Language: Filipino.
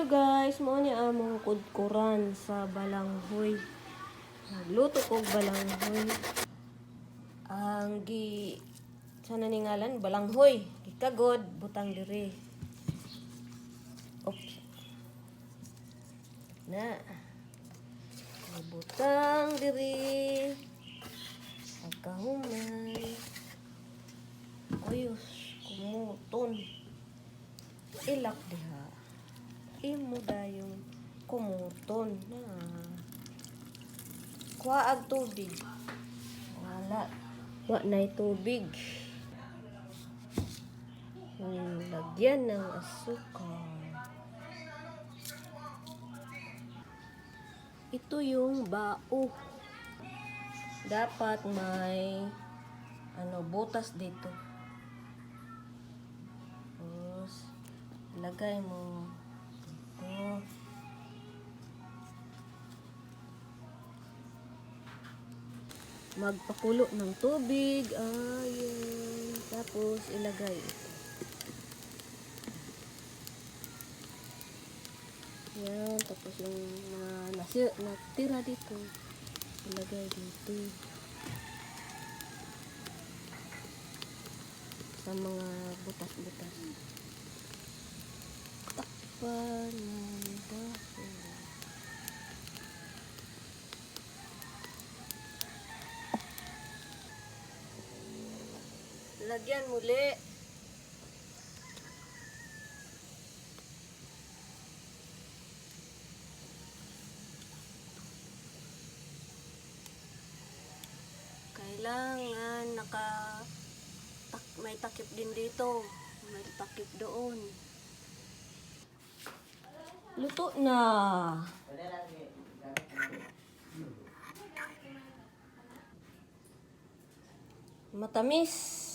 Hello guys, mo ni among kudkuran sa balanghoy. Nagluto ko balanghoy. Ang gi sana ni ngalan balanghoy. Gikagod butang diri. Oops. Na. Butang diri. Pagkahumay. Ayos, kumuton. Ilak diha. Imo dayong kumuton na. Kuha ag tubig. Wala. Wa na tubig. Hmm, lagyan ng asukal. Ito yung bao. Dapat may ano butas dito. Tapos, ilagay mo Magpakulo ng tubig. Ayan. Tapos, ilagay. Yan. Tapos, yung mga nasi, natira dito. Ilagay dito. Sa mga butas-butas. Takpan ng dahon. Lagyan muli. Kailangan naka tak, may takip din dito. May takip doon. Luto na. Matamis.